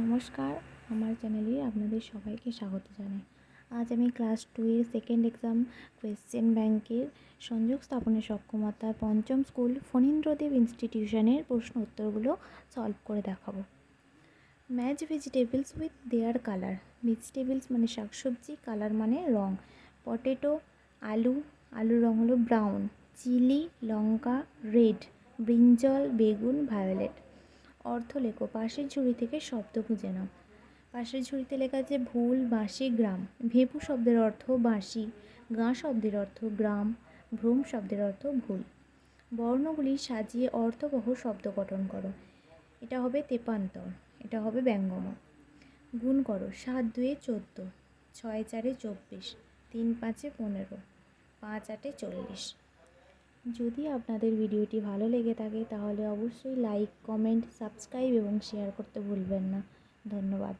নমস্কার, আমার চ্যানেলে আপনাদের সবাইকে স্বাগত জানাই। আজ আমি ক্লাস টু এর সেকেন্ড এক্সাম কোয়েশ্চেন ব্যাংকের সংযোগ স্থাপনের সক্ষমতার পঞ্চম স্কুল ফণীন্দ্রদেব ইনস্টিটিউশনের প্রশ্ন উত্তরগুলো সলভ করে দেখাবো। Match vegetables with their colour vegetables মানে শাকসবজি কালার মানে রং। পটেটো আলু, আলুর রং হলো ব্রাউন চিলি, লঙ্কা রেড ব্রিঞ্জল বেগুন ভায়োলেট অর্থ লেখো, পাশের ঝুড়ি থেকে শব্দ খুঁজে নাও। পাশের ঝুড়িতে লেখা আছে ভুল বাঁশি গ্রাম। ভেপু শব্দের অর্থ বাঁশি গাঁ শব্দের অর্থ গ্রাম, ভ্রম শব্দের অর্থ ভুল। বর্ণগুলি সাজিয়ে অর্থবহ শব্দ গঠন করো। এটা হবে তেপান্তর, এটা হবে ব্যঙ্গম। গুণ করো, সাত দুয়ে চোদ্দ, ছয় চারে চব্বিশ, তিন পাঁচে পনেরো, পাঁচ আটে চল্লিশ। যদি আপনাদের ভিডিওটি ভালো লেগে থাকে, তাহলে অবশ্যই লাইক কমেন্ট সাবস্ক্রাইব এবং শেয়ার করতে ভুলবেন না। ধন্যবাদ।